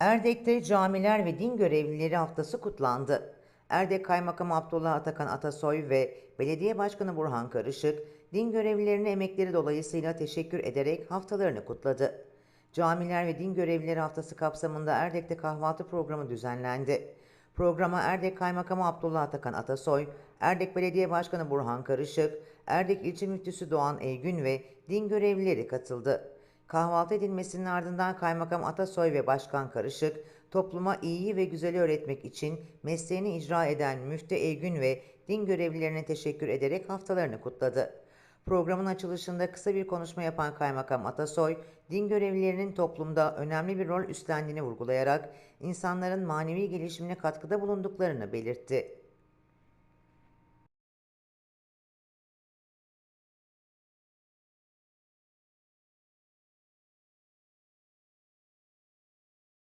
Erdek'te camiler ve din görevlileri haftası kutlandı. Erdek Kaymakamı Abdullah Atakan Atasoy ve Belediye Başkanı Burhan Karışık, din görevlilerine emekleri dolayısıyla teşekkür ederek haftalarını kutladı. Camiler ve Din Görevlileri Haftası kapsamında Erdek'te kahvaltı programı düzenlendi. Programa Erdek Kaymakamı Abdullah Atakan Atasoy, Erdek Belediye Başkanı Burhan Karışık, Erdek İlçe Müftüsü Doğan Eygün ve din görevlileri katıldı. Kahvaltı edilmesinin ardından Kaymakam Atasoy ve Başkan Karışık, topluma iyiyi ve güzeli öğretmek için mesleğini icra eden Müftü Eygün ve din görevlilerine teşekkür ederek haftalarını kutladı. Programın açılışında kısa bir konuşma yapan Kaymakam Atasoy, din görevlilerinin toplumda önemli bir rol üstlendiğini vurgulayarak insanların manevi gelişimine katkıda bulunduklarını belirtti.